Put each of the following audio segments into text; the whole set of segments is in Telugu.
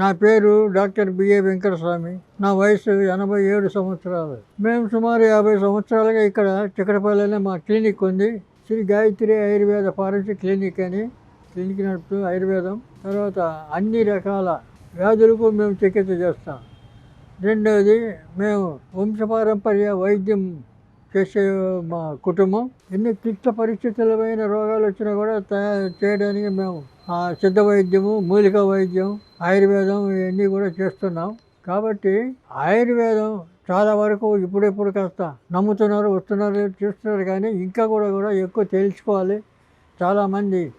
నా పేరు డాక్టర్ బిఏ వెంకటస్వామి. నా వయసు ఎనభై ఏడు సంవత్సరాలు. మేము సుమారు యాభై సంవత్సరాలుగా ఇక్కడ చిక్కడపల్లిలో మా క్లినిక్ ఉంది. శ్రీ గాయత్రి ఆయుర్వేద ఫారెన్సిక్ క్లినిక్ అని క్లినిక్ నడుపుతూ ఆయుర్వేదం. తర్వాత అన్ని రకాల వ్యాధులకు మేము చికిత్స చేస్తాం. రెండవది మేము వంశపారంపర్య వైద్యం చేసే మా కుటుంబం. ఎన్ని క్లిష్ట పరిస్థితులమైన రోగాలు వచ్చినా కూడా తయారు చేయడానికి మేము సిద్ధ వైద్యము మూలిక వైద్యం ఆయుర్వేదం ఇవన్నీ కూడా చేస్తున్నాం. కాబట్టి ఆయుర్వేదం చాలా వరకు ఇప్పుడిప్పుడు కాస్త నమ్ముతున్నారు వస్తున్నారు చూస్తున్నారు కానీ ఇంకా కూడా కూడా ఎక్కువ తెలుసుకోవాలి చాలామంది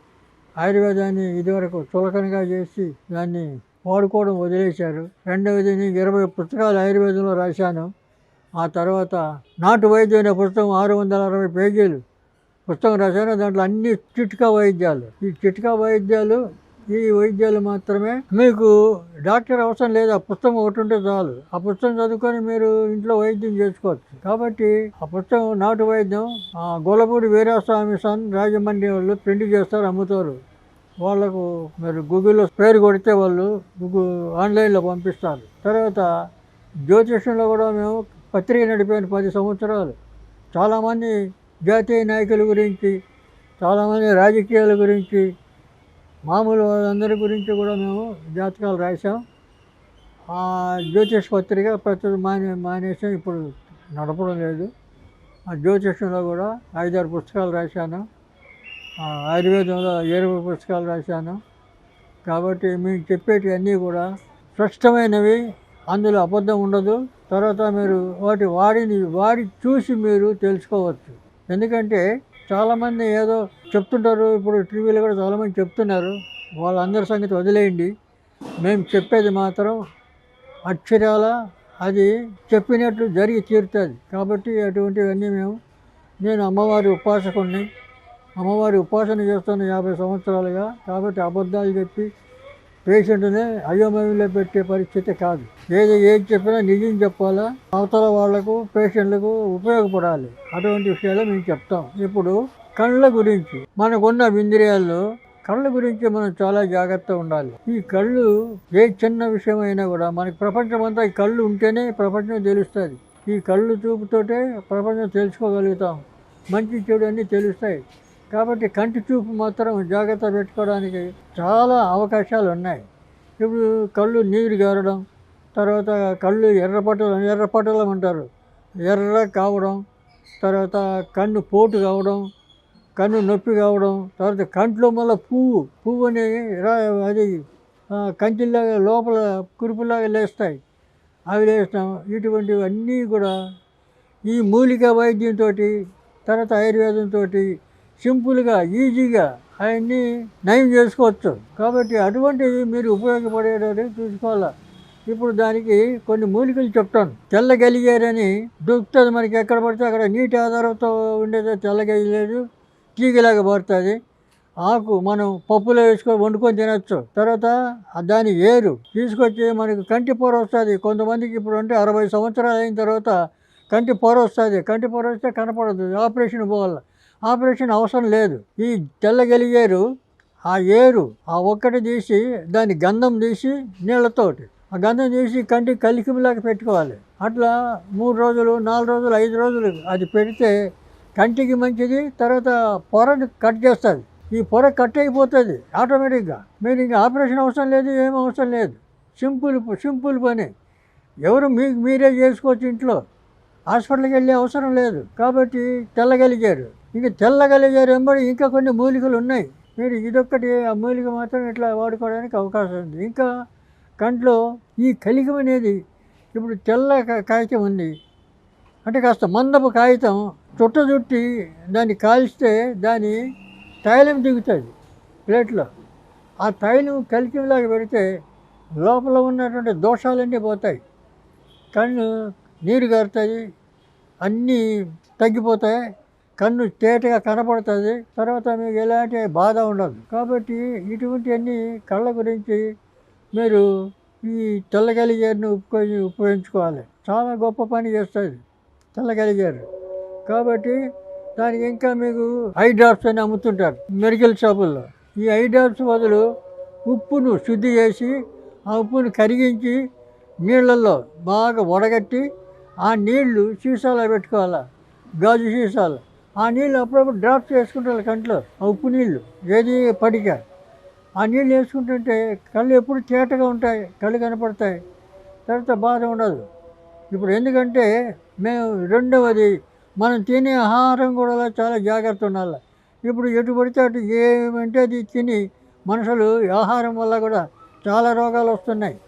ఆయుర్వేదాన్ని ఇదివరకు చులకనగా చేసి దాన్ని వాడుకోవడం వదిలేశారు. రెండవది నేను ఇరవై పుస్తకాలు ఆయుర్వేదంలో రాశాను. ఆ తర్వాత నాటు వైద్యం అనే పుస్తకం ఆరు వందల అరవై పేజీలు. పుస్తకం రాశాను దాంట్లో అన్ని చిట్కా వైద్యాలు. ఈ చిట్కా వైద్యాలు ఈ వైద్యాలు మాత్రమే. మీకు డాక్టర్ అవసరం లేదు ఆ పుస్తకం ఒకటి ఉంటే చాలు. ఆ పుస్తకం చదువుకొని మీరు ఇంట్లో వైద్యం చేసుకోవచ్చు. కాబట్టి ఆ పుస్తకం నాటు వైద్యం ఆ గొల్లపూడి వీరాస్వామి సన్ రాజమండ్రి వాళ్ళు ప్రింట్ చేస్తారు అమ్ముతారు. వాళ్ళకు మీరు గూగుల్లో పేరు కొడితే వాళ్ళు ఆన్లైన్లో పంపిస్తారు. తర్వాత జ్యోతిష్యంలో కూడా మేము పత్రిక నడిపాను పది సంవత్సరాలు. చాలామంది జాతీయ నాయకుల గురించి చాలామంది రాజకీయాల గురించి మామూలు వాళ్ళందరి గురించి కూడా మేము జాతకాలు రాసాం ఆ జ్యోతిష్ పత్రిక ప్రస్తుతం మానే మానేసాం. ఇప్పుడు నడపడం లేదు. ఆ జ్యోతిష్యంలో కూడా ఐదారు పుస్తకాలు రాశాను. ఆయుర్వేదంలో ఇరవై పుస్తకాలు రాశాను. కాబట్టి మేము చెప్పేటివన్నీ కూడా స్పష్టమైనవి. అందులో అబద్ధం ఉండదు. తర్వాత మీరు వాటి వాడిని వాడి చూసి మీరు తెలుసుకోవచ్చు. ఎందుకంటే చాలామంది ఏదో చెప్తుంటారు ఇప్పుడు టీవీలో కూడా చాలామంది చెప్తున్నారు. వాళ్ళందరి సంగతి వదిలేయండి. మేము చెప్పేది మాత్రం అక్షరాల అది చెప్పినట్లు జరిగి తీరుతుంది. కాబట్టి అటువంటివన్నీ మేము నేను అమ్మవారి ఉపాసకుణ్ణి అమ్మవారి ఉపాసన చేస్తున్న యాభై సంవత్సరాలుగా. కాబట్టి అబద్ధాలు చెప్పి పేషెంట్ని అయోమయంలో పెట్టే పరిస్థితి కాదు. ఏది ఏది చెప్పినా నిజం చెప్పాలా? అవతల వాళ్ళకు పేషెంట్లకు ఉపయోగపడాలి. అటువంటి విషయాలు మేము చెప్తాం. ఇప్పుడు కళ్ళ గురించి. మనకున్న ఇంద్రియాల్లో కళ్ళ గురించి మనం చాలా జాగ్రత్తగా ఉండాలి. ఈ కళ్ళు ఏ చిన్న విషయమైనా కూడా మనకి ప్రపంచం అంతా ఈ కళ్ళు ఉంటేనే ప్రపంచం తెలుస్తుంది. ఈ కళ్ళు చూపుతోటే ప్రపంచం తెలుసుకోగలుగుతాం. మంచి చెడు అన్నీ తెలుస్తాయి. కాబట్టి కంటి చూపు మాత్రం జాగ్రత్త పెట్టుకోవడానికి చాలా అవకాశాలు ఉన్నాయి. ఇప్పుడు కళ్ళు నీరు గారడం తర్వాత కళ్ళు ఎర్రపట్టలం ఎర్రపట్టలం అంటారు. ఎర్ర కావడం తర్వాత కన్ను పోటు కావడం కన్ను నొప్పి కావడం తర్వాత కంట్లో మళ్ళీ పువ్వు పువ్వు అని రా- అది కంచిలాగా లోపల కురుపులాగా లేస్తాయి. అవి లేస్తాం. ఇటువంటివన్నీ కూడా ఈ మూలిక వైద్యంతో తర్వాత ఆయుర్వేదంతో సింపుల్గా ఈజీగా అవన్నీ నయం చేసుకోవచ్చు. కాబట్టి అటువంటివి మీరు ఉపయోగపడేటట్టు చూసుకోవాలి. ఇప్పుడు దానికి కొన్ని మూలికలు చెప్తాను. తెల్లగలిగారని దొరుకుతుంది మనకి ఎక్కడ పడితే అక్కడ నీటి ఆధారంతో ఉండేది తెల్లగలిగేది తీగలాగా పడుతుంది ఆకు మనం పప్పులో వేసుకొని వండుకొని తినచ్చు. తర్వాత దాని ఏరు తీసుకొచ్చి మనకు కంటి పొర వస్తుంది. కొంతమందికి ఇప్పుడు అంటే అరవై సంవత్సరాలు అయిన తర్వాత కంటి పొర వస్తుంది. కంటి పొర వస్తే కనపడదు. ఆపరేషన్ పోవాలి. ఆపరేషన్ అవసరం లేదు. ఈ తెల్లగలిగేరు ఆ ఏరు ఆ ఒక్కటి తీసి దాని గంధం తీసి నీళ్ళతోటి. ఆ గంధం తీసి కంటికి కలికిమిలాగా పెట్టుకోవాలి. అట్లా మూడు రోజులు నాలుగు రోజులు ఐదు రోజులు అది పెడితే కంటికి మంచిది తర్వాత పొరని కట్ చేస్తుంది. ఈ పొర కట్ అయిపోతుంది ఆటోమేటిక్గా. మీరు ఇంకా ఆపరేషన్ అవసరం లేదు ఏం అవసరం లేదు. సింపుల్ సింపుల్ పని. ఎవరు మీకు మీరే చేసుకోవచ్చు ఇంట్లో. హాస్పిటల్కి వెళ్ళే అవసరం లేదు. కాబట్టి తెల్లగలిగారు. ఇంకా తెల్లగలిగారు ఎంబడి ఇంకా కొన్ని మూలికలు ఉన్నాయి. మీరు ఇదొక్కటి ఆ మూలిక మాత్రం ఇట్లా వాడుకోవడానికి అవకాశం ఉంది. ఇంకా కంట్లో ఈ కలిగం అనేది ఇప్పుడు తెల్ల కాగితం ఉంది. అంటే కాస్త మందపు కాగితం చుట్ట చుట్టి దాన్ని కాల్స్తే దాని తైలం దిగుతుంది ప్లేట్లో. ఆ తైలం కలికిలాగా పెడితే లోపల ఉన్నటువంటి దోషాలన్నీ పోతాయి. కన్ను నీరు కారుతుంది అన్నీ తగ్గిపోతాయి కన్ను తేటగా కనపడుతుంది తర్వాత మీకు ఎలాంటి బాధ ఉండదు. కాబట్టి ఇటువంటివన్నీ కళ్ళ గురించి మీరు ఈ తెల్లగలిగేరుని ఉపయోగి ఉపయోగించుకోవాలి. చాలా గొప్ప పని చేస్తుంది తెల్లగలిగారు. కాబట్టి దానికి ఇంకా మీకు ఐ డ్రాప్స్ అని అమ్ముతుంటారు మెడికల్ షాపుల్లో. ఈ ఐ డ్రాప్స్ బదులు ఉప్పును శుద్ధి చేసి ఆ ఉప్పును కరిగించి నీళ్ళల్లో బాగా వడగట్టి ఆ నీళ్ళు సీసాలో పెట్టుకోవాలి? గాజు సీసాలు. ఆ నీళ్ళు అప్పుడప్పుడు డ్రాప్ చేసుకుంటారు కంట్లో ఆ ఉప్పు నీళ్ళు ఏది పడిక. ఆ నీళ్ళు వేసుకుంటుంటే కళ్ళు ఎప్పుడు తేటగా ఉంటాయి కళ్ళు కనపడతాయి. తర్వాత బాధ ఉండదు. ఇప్పుడు ఎందుకంటే మేము రెండవది మనం తినే ఆహారం కూడా చాలా జాగ్రత్త ఉండాలి. ఇప్పుడు ఎటు పడితే అటు ఏమంటే అది తిని మనుషులు ఆహారం వల్ల కూడా చాలా రోగాలు వస్తున్నాయి.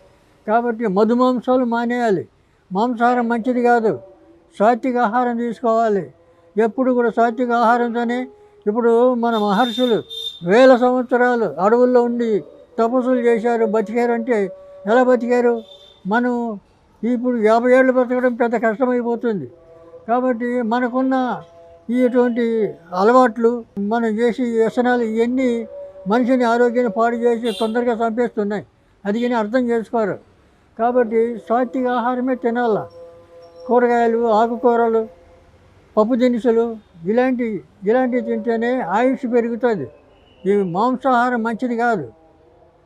కాబట్టి మధుమాంసాలు మానేయాలి. మాంసాహారం మంచిది కాదు. సాత్విక ఆహారం తీసుకోవాలి. ఎప్పుడు కూడా సాత్విక ఆహారంతోనే ఇప్పుడు మన మహర్షులు వేల సంవత్సరాలు అడవుల్లో ఉండి తపస్సులు చేశారు. బతికారు అంటే ఎలా బతికారు? మనం ఇప్పుడు యాభై ఏళ్ళు బతకడం పెద్ద కష్టమైపోతుంది. కాబట్టి మనకున్న ఇటువంటి అలవాట్లు మనం చేసి వ్యసనాలు ఇవన్నీ మనిషిని ఆరోగ్యాన్ని పాడు చేసి తొందరగా చంపేస్తున్నాయి. అది కానీ అర్థం చేసుకోరు. కాబట్టి సాత్విక ఆహారమే తినాల. కూరగాయలు ఆకుకూరలు పప్పు దినుసులు ఇలాంటి ఇలాంటివి తింటేనే ఆయుష్ పెరుగుతుంది. ఈ మాంసాహారం మంచిది కాదు.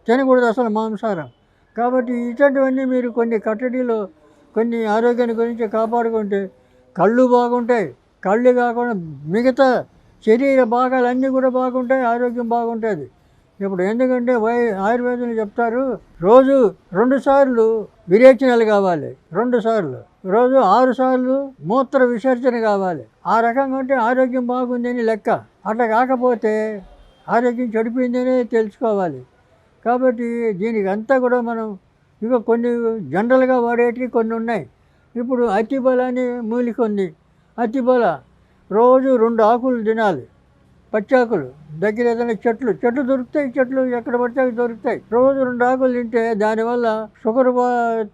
తినకూడదు అసలు మాంసాహారం. కాబట్టి ఇటువంటివన్నీ మీరు కొన్ని కట్టడిలో కొన్ని ఆరోగ్యాన్ని గురించి కాపాడుకుంటే కళ్ళు బాగుంటాయి. కళ్ళు కాకుండా మిగతా శరీర భాగాలన్నీ కూడా బాగుంటాయి ఆరోగ్యం బాగుంటుంది. ఇప్పుడు ఎందుకంటే వై ఆయుర్వేదంలో చెప్తారు రోజు రెండు సార్లు విరేచనలు కావాలి. రెండు సార్లు. రోజు ఆరు సార్లు మూత్ర విసర్జన కావాలి. ఆ రకంగా ఉంటే ఆరోగ్యం బాగుందని లెక్క. అట్లా కాకపోతే ఆరోగ్యం చెడిపోయిందనే తెలుసుకోవాలి. కాబట్టి దీనికి అంతా కూడా మనం ఇక కొన్ని జనరల్గా వాడేటివి కొన్ని ఉన్నాయి. ఇప్పుడు అతిబల అని మూలిక ఉంది. అతిబల రోజు రెండు ఆకులు తినాలి. పచ్చాకులు. దగ్గర ఏదైనా చెట్లు చెట్లు దొరుకుతాయి చెట్లు ఎక్కడ పడితే అవి దొరుకుతాయి. రోజు రెండు ఆకులు తింటే దానివల్ల షుగర్ బా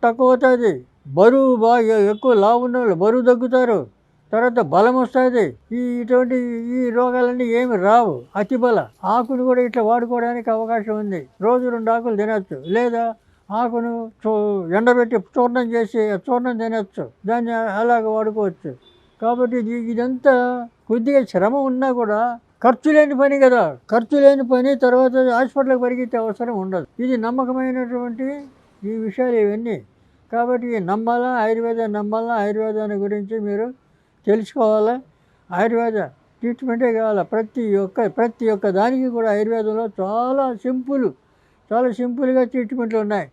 తక్కువ అవుతుంది బరువు బాగా ఎక్కువ లావు ఉన్న వాళ్ళు బరువు తగ్గుతారు. తర్వాత బలం వస్తుంది. ఈ ఇటువంటి ఈ రోగాలన్నీ ఏమి రావు. అతి బల. ఆకును కూడా ఇట్లా వాడుకోవడానికి అవకాశం ఉంది. రోజు రెండు ఆకులు తినచ్చు. లేదా ఆకును చూ ఎండబెట్టి చూర్ణం చేసి చూర్ణం తినచ్చు. దాన్ని అలాగ వాడుకోవచ్చు. కాబట్టి ఇది ఇదంతా కొద్దిగా శ్రమ ఉన్నా కూడా ఖర్చు లేని పని కదా. ఖర్చు లేని పని తర్వాత హాస్పిటల్కి పరిగెత్తే అవసరం ఉండదు. ఇది నమ్మకమైనటువంటి ఈ విషయాలు ఇవన్నీ. కాబట్టి నమ్మాలా ఆయుర్వేదం నమ్మాలా ఆయుర్వేదాన్ని గురించి మీరు తెలుసుకోవాలా? ఆయుర్వేద ట్రీట్మెంటే కావాలా? ప్రతి ఒక్క ప్రతి ఒక్క దానికి కూడా ఆయుర్వేదంలో చాలా సింపుల్ చాలా సింపుల్గా ట్రీట్మెంట్లు ఉన్నాయి.